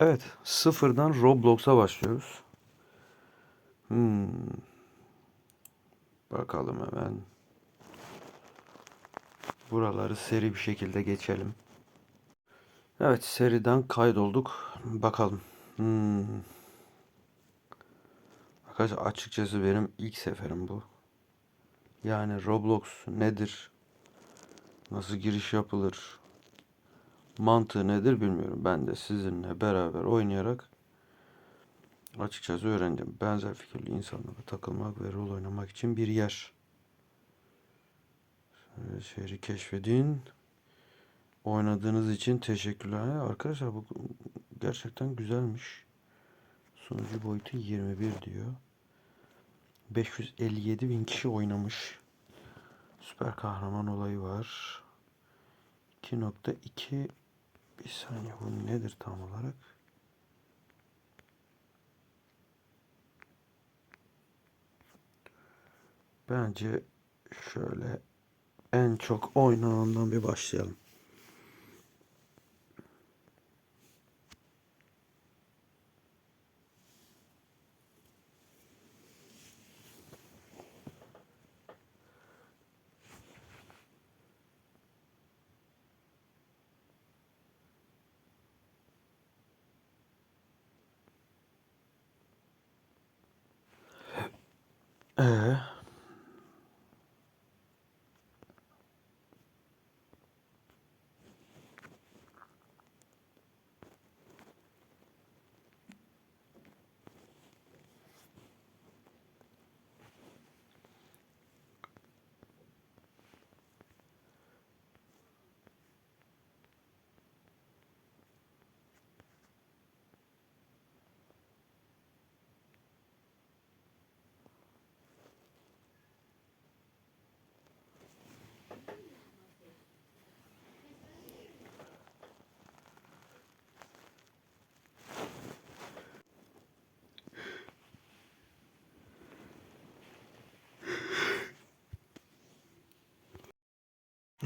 Evet, sıfırdan Roblox'a başlıyoruz. Hmm. Bakalım hemen. Buraları seri bir şekilde geçelim. Evet, seriden kaydolduk. Bakalım. Hmm. Arkadaşlar açıkçası benim ilk seferim bu. Yani Roblox nedir? Nasıl giriş yapılır? Mantığı nedir bilmiyorum. Ben de sizinle beraber oynayarak açıkçası öğrendim. Benzer fikirli insanlarla takılmak ve rol oynamak için bir yer. Şehri keşfedin. Oynadığınız için teşekkürler. Arkadaşlar bu gerçekten güzelmiş. Sunucu boyutu 21 diyor. 557 bin kişi oynamış. Süper kahraman olayı var. 2.2 bir saniye bu nedir tam olarak? Bence şöyle en çok oynanandan bir başlayalım.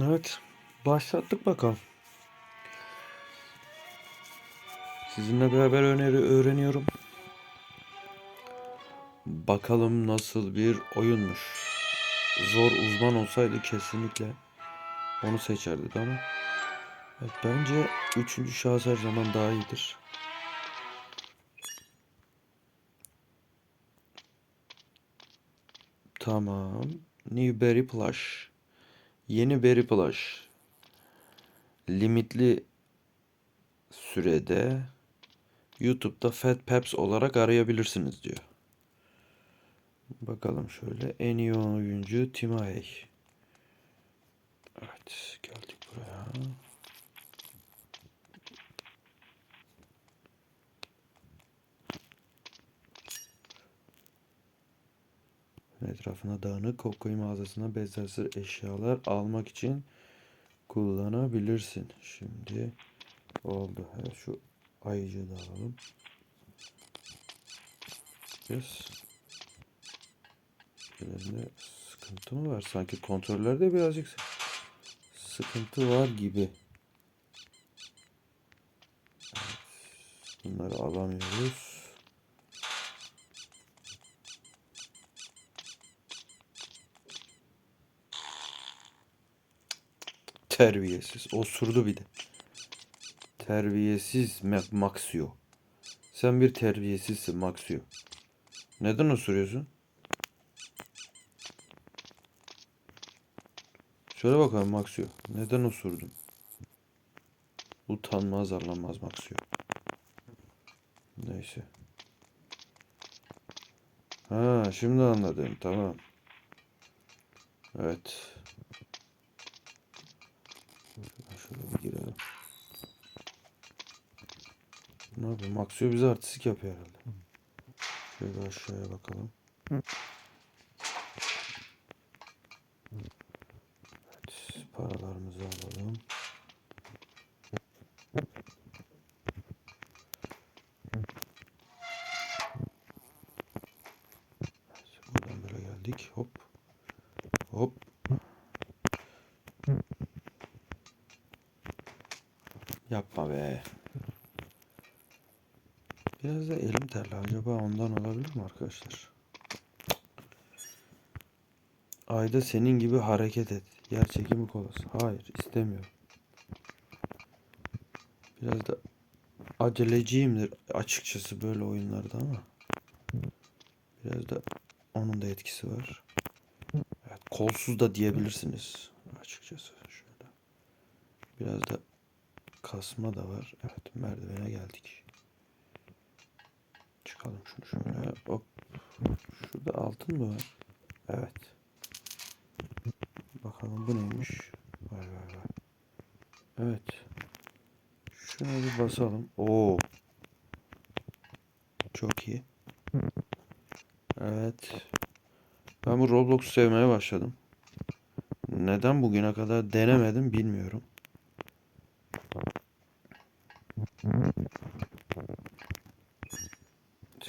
Evet, başlattık bakalım. Sizinle beraber öneri öğreniyorum. Bakalım nasıl bir oyunmuş. Zor uzman olsaydı kesinlikle onu seçerdik ama evet, bence üçüncü şahıs her zaman daha iyidir. Tamam. New Berry Plush. Yeni Berry Plush. Limitli sürede YouTube'da Fat Paps olarak arayabilirsiniz diyor. Bakalım şöyle en iyi oyuncu Timay. Evet geldik buraya. Etrafına dağınık Kokoy mağazasına benzersiz eşyalar almak için kullanabilirsin. Şimdi oldu. Evet, şu ayıcı da alalım. Yes. Ellerinde sıkıntı mı var? Sanki kontrollerde birazcık sıkıntı var gibi. Evet. Bunları alamıyoruz. Terbiyesiz. Osurdu bir de. Terbiyesiz Ma- Maxio. Sen bir terbiyesizsin Maxio. Neden osuruyorsun? Şöyle bakalım Maxio. Neden osurdun? Utanmaz arlanmaz Maxio. Neyse. Ha şimdi anladım. Tamam. Evet. Şöyle bir girelim. Ne yapıyor? Maxio bize artistik yapıyor herhalde. Şöyle aşağıya bakalım. Evet, paralarımızı alalım. Evet, buradan böyle geldik. Hop. Hop. Yapma be. Biraz da elim terli. Acaba ondan olabilir mi arkadaşlar? Ayda senin gibi hareket et. Yer çekimi kolası. Hayır istemiyorum. Biraz da aceleciyimdir açıkçası böyle oyunlarda ama. Biraz da onun da etkisi var. Evet, kolsuz da diyebilirsiniz açıkçası. Şöyle. Biraz da kasma da var. Evet merdivene geldik. Çıkalım şunu şöyle. Hop. Şurada altın mı var? Evet. Bakalım bu neymiş? Vay vay vay. Evet. Şuna bir basalım. Oo. Çok iyi. Evet. Ben bu Roblox'u sevmeye başladım. Neden bugüne kadar denemedim bilmiyorum.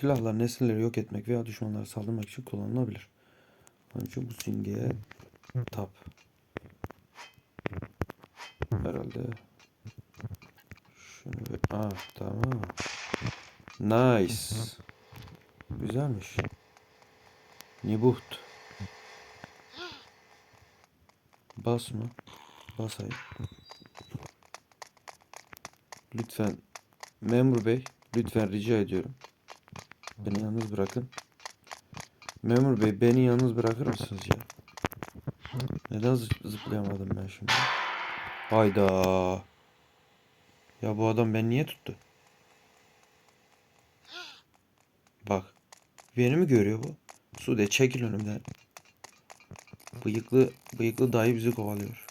Silahlar nesneleri yok etmek veya düşmanlara saldırmak için kullanılabilir. Onun için bu simgeye tap. Herhalde. Şunu bir... Ah tamam. Nice. Güzelmiş. Nibuht. Bas mı? Basayım. Lütfen. Memur bey. Lütfen rica ediyorum. Beni yalnız bırakın. Memur bey beni yalnız bırakır mısınız ya? Neden zı- zıplayamadım ben şimdi? Hayda. Ya bu adam beni niye tuttu? Bak. Beni mi görüyor bu? Sude çekil önümden. Bıyıklı, bıyıklı dayı bizi kovalıyor.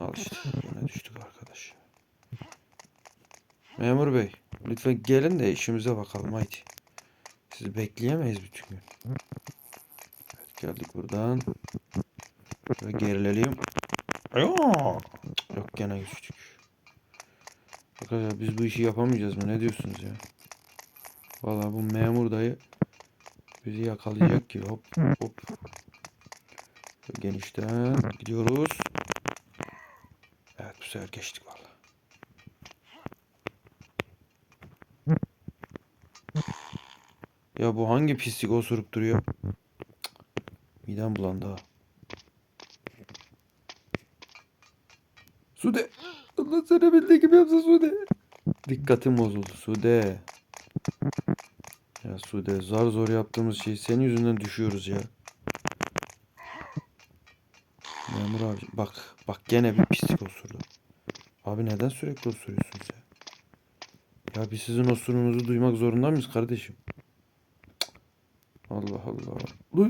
Al işte. Yine düştük arkadaş. Memur bey. Lütfen gelin de işimize bakalım haydi. Sizi bekleyemeyiz bütün gün. Evet, geldik buradan. Şöyle gerilelim. Yok gene düştük. Arkadaşlar biz bu işi yapamayacağız mı? Ne diyorsunuz ya? Vallahi bu memur dayı bizi yakalayacak ki hop hop. Genişten gidiyoruz. Evet bu sefer geçtik vallahi. Ya bu hangi pislik osurup duruyor? Midem bulandı ha. Sude. Allah sana bildiği gibi yapsın Sude. Dikkatim bozuldu Sude. Ya Sude zar zor yaptığımız şey senin yüzünden düşüyoruz ya. Memur abi bak bak gene bir pislik osurdu. Abi neden sürekli osuruyorsunuz ya? Ya biz sizin osurunuzu duymak zorunda mıyız kardeşim? Cık. Allah Allah. Uy.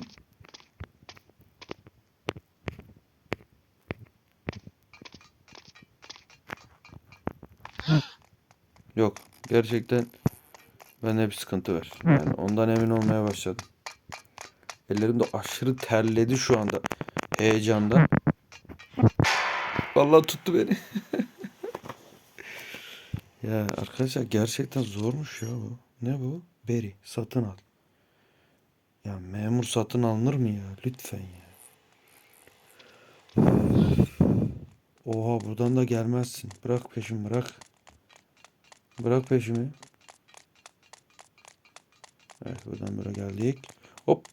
Yok. Gerçekten bende bir sıkıntı var. Yani ondan emin olmaya başladım. Ellerim de aşırı terledi şu anda. Heyecandan. Vallahi tuttu beni. ya arkadaşlar gerçekten zormuş ya bu. Ne bu? Beri. Satın al. Ya memur satın alınır mı ya? Lütfen ya. Oha buradan da gelmezsin. Bırak peşimi bırak. Bırak peşimi. Evet buradan böyle geldik. Hop.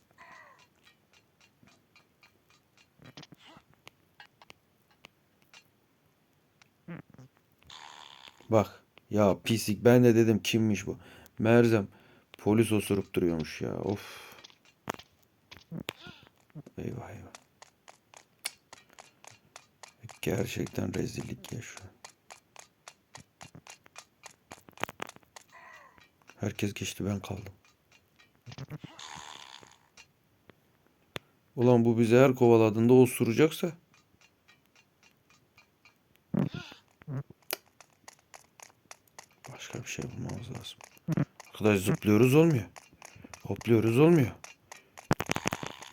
Bak. Ya pislik ben de dedim kimmiş bu. Merzem polis osurup duruyormuş ya. Of. Eyvah eyvah. Gerçekten rezillik ya şu. Herkes geçti ben kaldım. Ulan bu bizi her kovaladığında osuracaksa. Başka bir şey bulmamız lazım. Arkadaş zıplıyoruz olmuyor. Hopluyoruz olmuyor.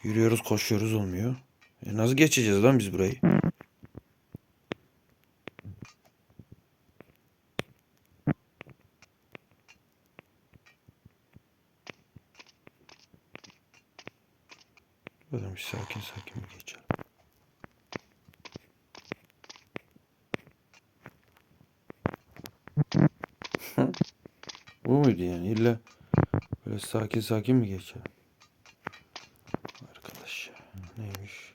Yürüyoruz koşuyoruz olmuyor. E nasıl geçeceğiz lan biz burayı? Sakin sakin geçelim. Bu muydu yani? İlla böyle sakin sakin mi geçelim? Arkadaş neymiş?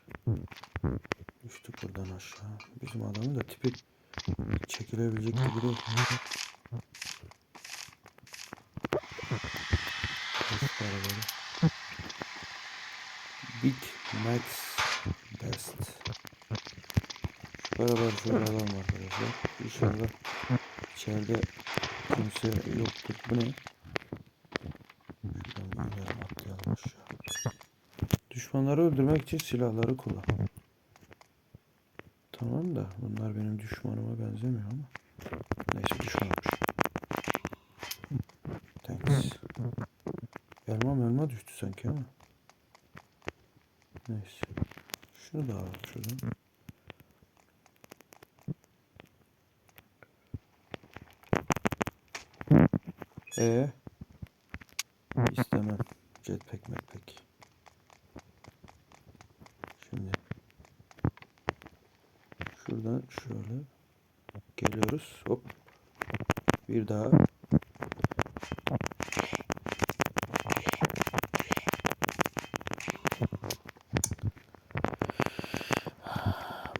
Düştük buradan aşağı. Bizim adamın da tipi çekilebilecek gibi değil. Şöyle alalım arkadaşlar. İnşallah içeride kimse yoktur. Bu ne? Atlayalım aşağı. Düşmanları öldürmek için silahları kullan. Tamam da bunlar benim düşmanıma benzemiyor ama. Neyse düşmanmış. Thanks. Elma elma düştü sanki ama. Neyse. Şunu da alalım şuradan. E istemem. Jetpack mekpack. Şimdi şuradan şöyle geliyoruz. Hop. Bir daha.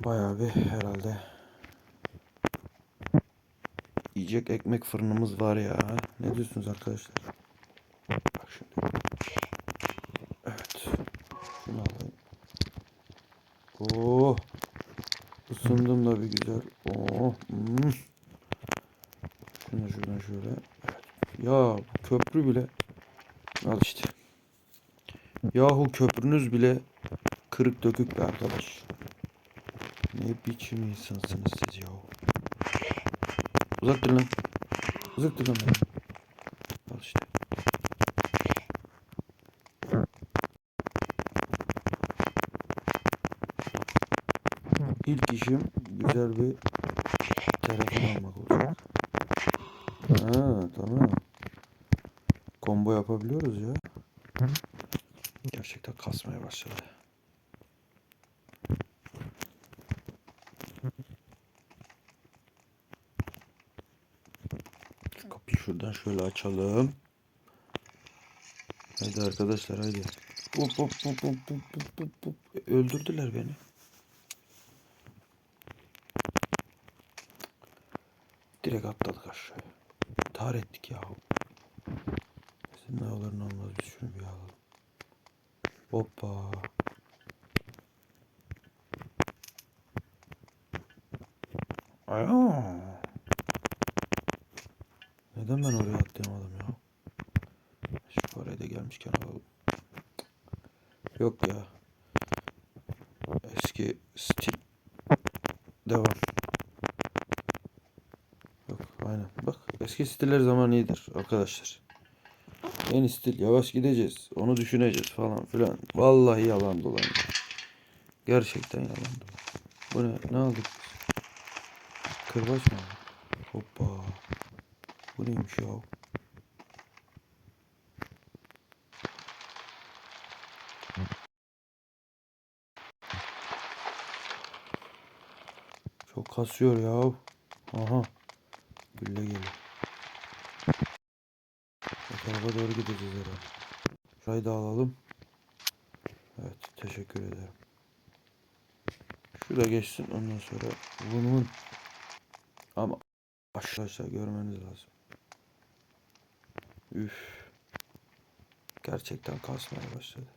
Bayağı bir herhalde yiyecek ekmek fırınımız var ya. Ne diyorsunuz arkadaşlar? Bak şimdi. Evet. Şunu alayım. Oo. Isındım da bir güzel. Oo. Hmm. Şunu da şuradan şöyle. Evet. Ya köprü bile al işte. Yahu köprünüz bile kırık dökük be arkadaş. Ne biçim insansınız siz yahu. Uzak dur lan. Uzak dur lan. Al işte. İlk işim güzel bir telefon almak olacak. Ha tamam. Combo yapabiliyoruz ya. Gerçekten kasmaya başladı. Şu şuradan şöyle açalım. Haydi arkadaşlar haydi. Hop hop hop hop hop hop hop. Öldürdüler beni. Direkt atladık aşağıya. İntihar ettik yahu. Senin ayarların olmaz biz şunu bir alalım. Hoppa. Aya. Neden ben oraya atlayamadım ya? Şu parayı da gelmişken alalım. Yok ya. Eski stil. Devam. Yok aynen. Bak eski stiller zaman iyidir arkadaşlar. Yeni stil yavaş gideceğiz. Onu düşüneceğiz falan filan. Vallahi yalan dolan. Gerçekten yalan dolan. Bu ne? Ne aldık biz? Kırbaç mı? Hoppa. Bu neymiş ya? Çok kasıyor ya. Aha. Gülle geliyor. Tarafa doğru gideceğiz herhalde. Şurayı da alalım. Evet teşekkür ederim. Şurada geçsin ondan sonra vun vun. Ama arkadaşlar görmeniz lazım. Üf. Gerçekten kasmaya başladı.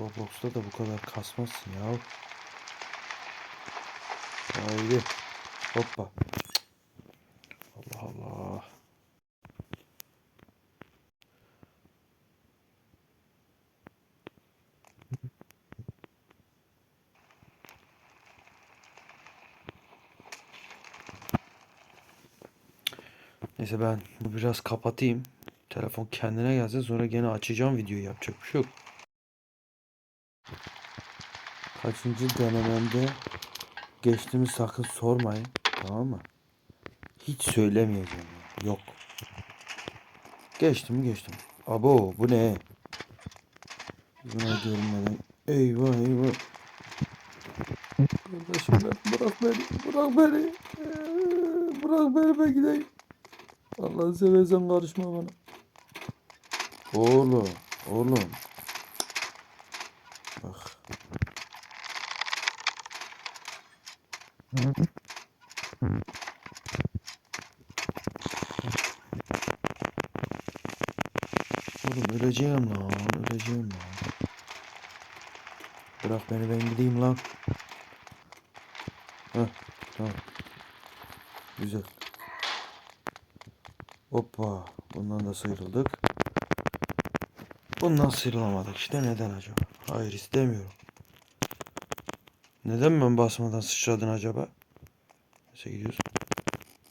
Roblox'ta da bu kadar kasmazsın ya. Haydi. Hoppa. Allah Allah. Neyse ben bu biraz kapatayım. Telefon kendine gelsin sonra gene açacağım videoyu yapacak bir şey yok. Kaçıncı denememde geçtiğimi sakın sormayın. Tamam mı? Hiç söylemeyeceğim. Yok. Geçtim geçtim. Abo bu ne? Buna görünmeden. Eyvah eyvah. Kardeşim bırak beni. Bırak beni. Ee, Bırak beni ben gideyim. Allah'ını seversen karışma bana. Oğlum, oğlum. Bak. Oğlum öleceğim lan, öleceğim lan. Bırak beni ben gideyim lan. Heh, tamam. Güzel. Hoppa. Bundan da sıyrıldık. Bundan sıyrılamadık işte neden acaba? Hayır istemiyorum. Neden ben basmadan sıçradın acaba? Neyse gidiyoruz.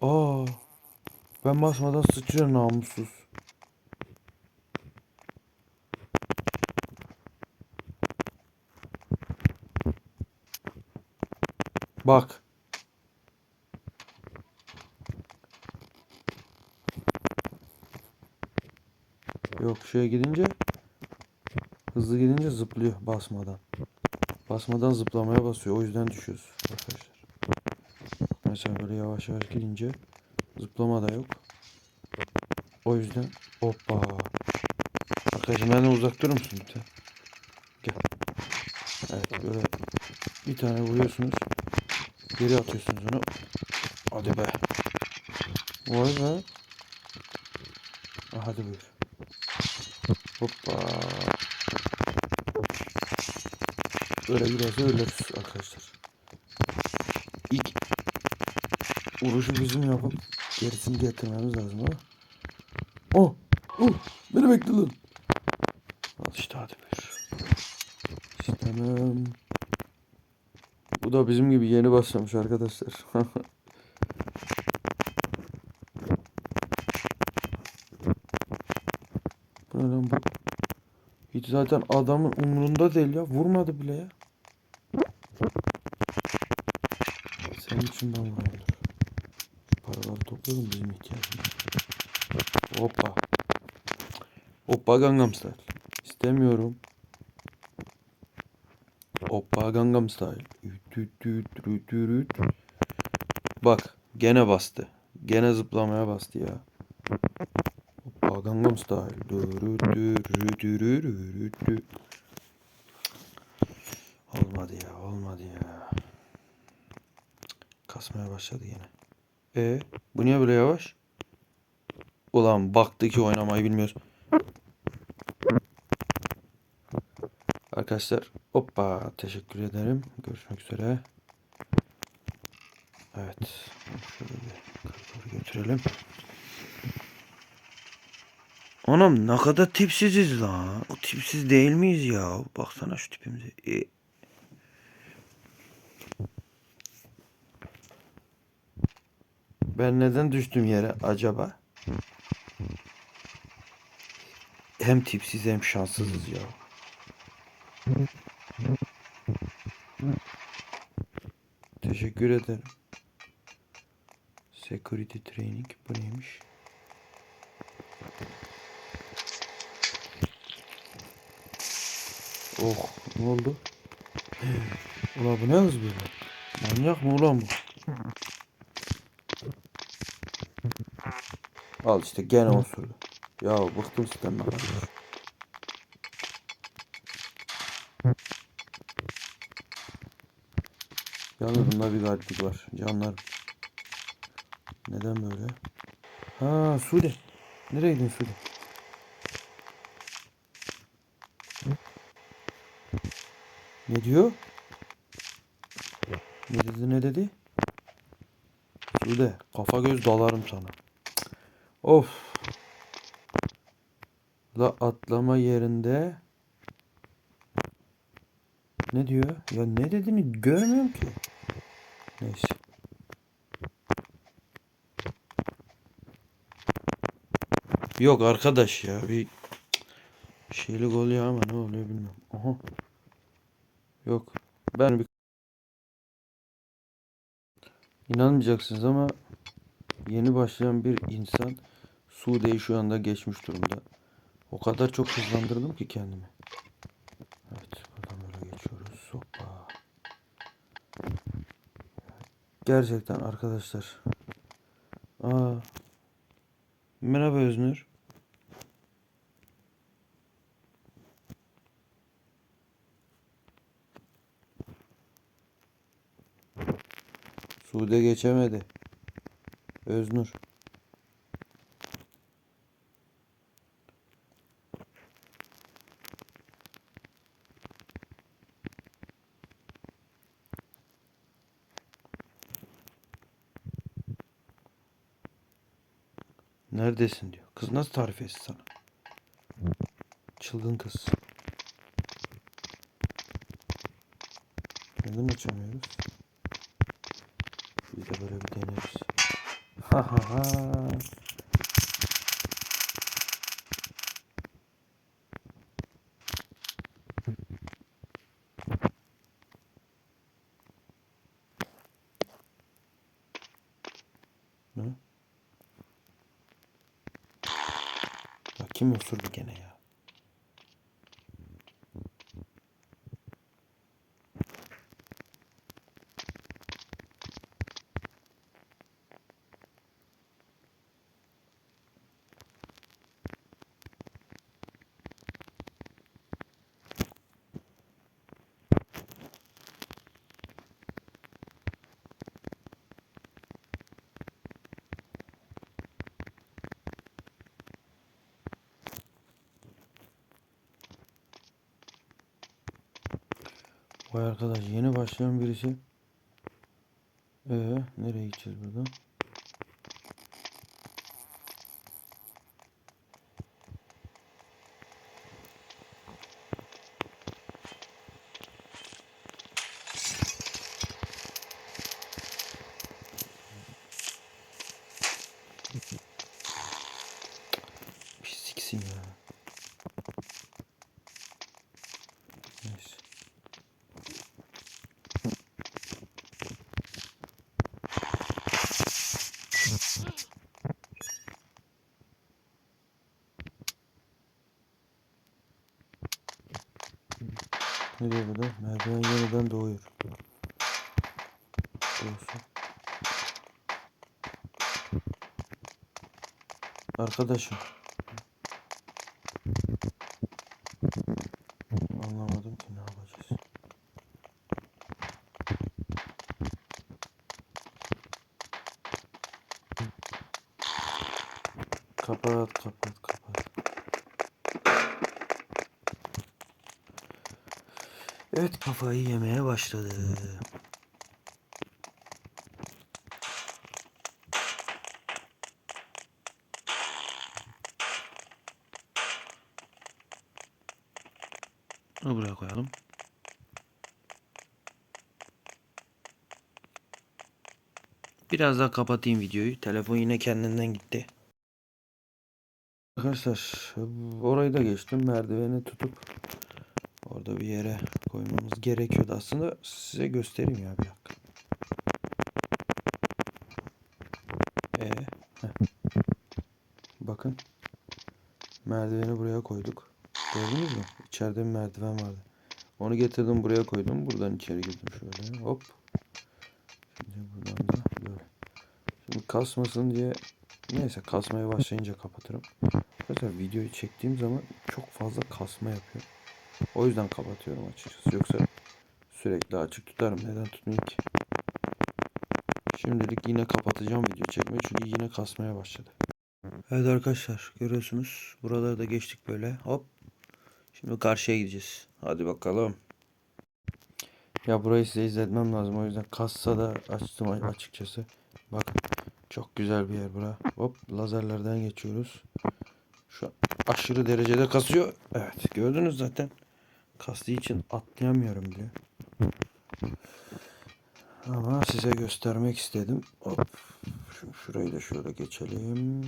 Aa, ben basmadan sıçrıyor namussuz. Bak. Yok şeye gidince hızlı gidince zıplıyor basmadan. Basmadan zıplamaya basıyor. O yüzden düşüyoruz arkadaşlar. Mesela böyle yavaş yavaş gidince zıplama da yok. O yüzden hoppa. Arkadaşım benden uzak durur musun lütfen? Gel. Evet böyle bir tane vuruyorsunuz. Geri atıyorsunuz onu. Hadi be. Vay be. Hadi buyur. Hoppa. Böyle giderse ölürüz arkadaşlar. İlk vuruşu bizim yapıp gerisini getirmemiz lazım ha. Oh! Oh! Beni bekle lan. Al işte hadi buyur. İstemem. Bu da bizim gibi yeni başlamış arkadaşlar. Bu ne lan bu? Hiç zaten adamın umurunda değil ya. Vurmadı bile ya. Senin için ben. Şu paraları toplayalım bizim ihtiyacımız. Hoppa. Hoppa Gangnam Style. İstemiyorum. Hoppa Gangnam Style. Bak gene bastı. Gene zıplamaya bastı ya. Gangnam Style. Olmadı ya olmadı ya. Kasmaya başladı yine. E bu niye böyle yavaş? Ulan baktı ki oynamayı bilmiyoruz. Arkadaşlar hoppa teşekkür ederim. Görüşmek üzere. Evet. Şöyle bir götürelim. Anam ne kadar tipsiziz lan. O tipsiz değil miyiz ya? Baksana şu tipimize. E, Ben neden düştüm yere acaba? Hem tipsiz hem şanssızız ya. Teşekkür ederim. Security training bu neymiş? Oh ne oldu? Ulan bu ne hız böyle? Manyak mı ulan bu? Al işte gene osurdu. Ya bıktım sizden ben. Yalnız bunda bir gariplik var. Canlar. Neden böyle? Ha Sude. Nereye gidiyorsun Sude? Ne diyor? Ne dedi ne dedi? Sude kafa göz dalarım sana. Of. La atlama yerinde. Ne diyor? Ya ne dediğini görmüyorum ki. Neyse. Yok arkadaş ya bir şeylik oluyor ama ne oluyor bilmiyorum. Aha. Yok. Ben bir İnanmayacaksınız ama yeni başlayan bir insan Sude'yi şu anda geçmiş durumda. O kadar çok hızlandırdım ki kendimi. Evet, buradan böyle geçiyoruz. Hoppa. Gerçekten arkadaşlar. Aa. Merhaba Öznur. Sude geçemedi. Öznur. Neredesin diyor. Kız nasıl tarif etsin sana? Çılgın kız. Neden açamıyoruz? Bir de böyle bir deneriz. Ha ha ha. Ne? Ya kim osurdu gene ya? Vay arkadaş yeni başlayan birisi. Ee, nereye gideceğiz buradan? Pisliksin ya. Neyse. Ne diyor burada? Merdiven yeniden doğuyor. Doğsun. Arkadaşım. Evet kafayı yemeye başladı. Bunu buraya koyalım. Biraz daha kapatayım videoyu. Telefon yine kendinden gitti. Arkadaşlar orayı da geçtim. Merdiveni tutup orada bir yere koymamız gerekiyordu. Aslında size göstereyim ya bir dakika. Ee. Bakın. Merdiveni buraya koyduk. Gördünüz mü? İçeride bir merdiven vardı. Onu getirdim buraya koydum. Buradan içeri girdim şöyle. Hop. Şimdi buradan da böyle. Şimdi kasmasın diye neyse kasmaya başlayınca kapatırım. Zaten videoyu çektiğim zaman çok fazla kasma yapıyor. O yüzden kapatıyorum açıkçası. Yoksa sürekli açık tutarım. Neden tutmayayım ki? Şimdilik yine kapatacağım video çekmeyi çünkü yine kasmaya başladı. Evet arkadaşlar görüyorsunuz. Buraları da geçtik böyle. Hop. Şimdi karşıya gideceğiz. Hadi bakalım. Ya burayı size izletmem lazım. O yüzden kassa da açtım açıkçası. Bakın. Çok güzel bir yer bura. Hop lazerlerden geçiyoruz. Şu an aşırı derecede kasıyor. Evet gördünüz zaten. Kastığı için atlayamıyorum bile. Ama size göstermek istedim. Hop. Şimdi şurayı da şöyle geçelim.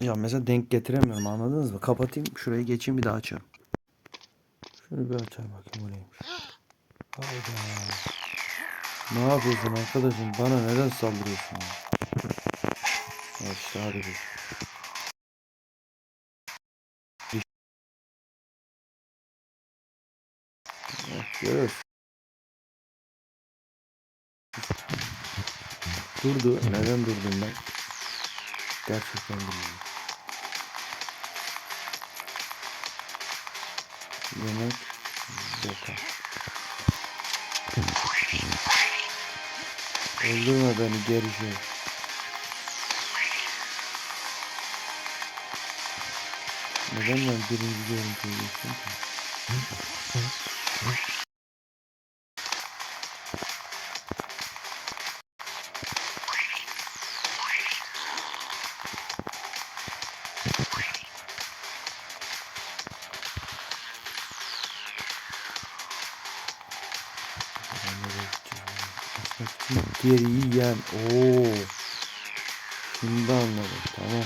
Ya mesela denk getiremiyorum anladınız mı? Kapatayım şurayı geçeyim bir daha açarım. Şunu bir açayım bakayım o neymiş. Hayda. Ne yapıyorsun arkadaşım? Bana neden saldırıyorsun? ya? İşte hadi. Evet, görüyorsun. Durdu. Neden durdum ben? Gerçekten bilmiyorum. Yemek zeka. Öldürme beni geri şey. Neden ben birinci görüntüye geçtim ki? Gideceğim? Açmak için geri yiyen. Oo. Şimdi anladım. Tamam.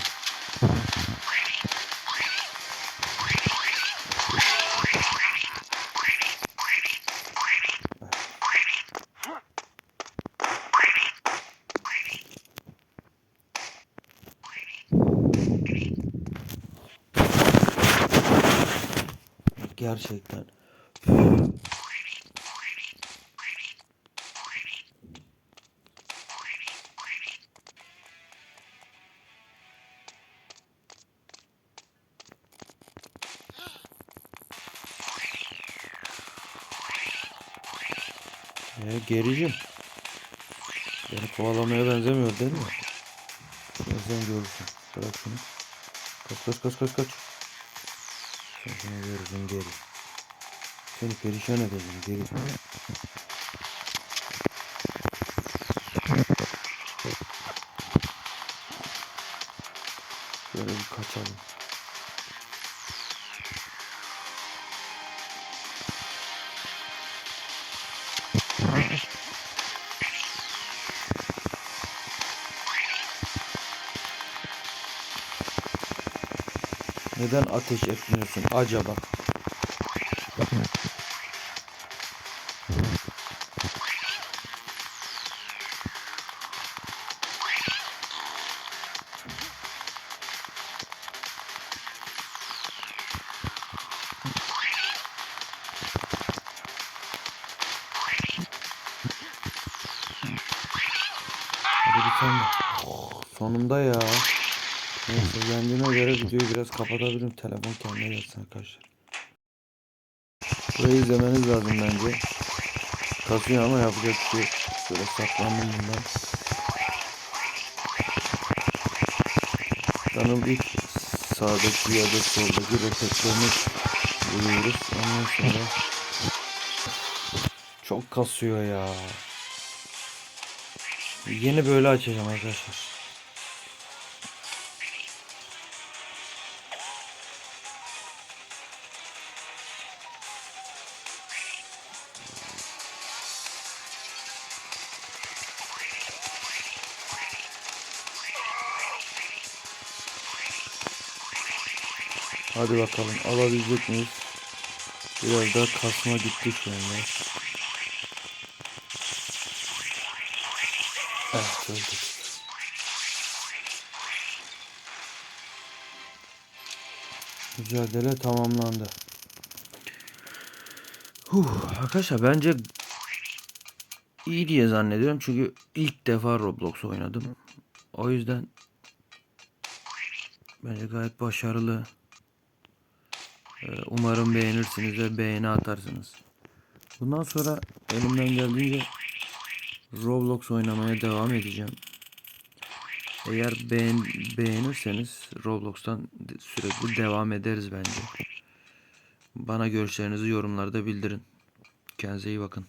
Gerçekten. Gericim. Beni kovalamaya benzemiyor değil mi? Birazdan görürsün. Bırak şunu. Kaç kaç kaç kaç kaç. Sen şunu görürsün geri. Seni perişan edeceğim geri. Neden ateş etmiyorsun acaba? Hadi bir. Oh, sonunda ya. Neyse kendime göre videoyu biraz kapatabilirim. Telefon kendine gelsin arkadaşlar. Burayı izlemeniz lazım bence. Kasıyor ama yapacak bir şey. Şöyle saklandım bundan. Canım ilk sağdaki ya da soldaki roketlerini vuruyoruz. Ondan sonra çok kasıyor ya. Yeni böyle açacağım arkadaşlar. Hadi bakalım alabilecek miyiz? Biraz daha kasma gitti şu anda. Evet öldük. Mücadele tamamlandı. Huh, arkadaşlar bence iyi diye zannediyorum çünkü ilk defa Roblox oynadım. O yüzden bence gayet başarılı. Umarım beğenirsiniz ve beğeni atarsınız. Bundan sonra elimden geldiğince Roblox oynamaya devam edeceğim. Eğer beğen beğenirseniz Roblox'tan sürekli devam ederiz bence. Bana görüşlerinizi yorumlarda bildirin. Kendinize iyi bakın.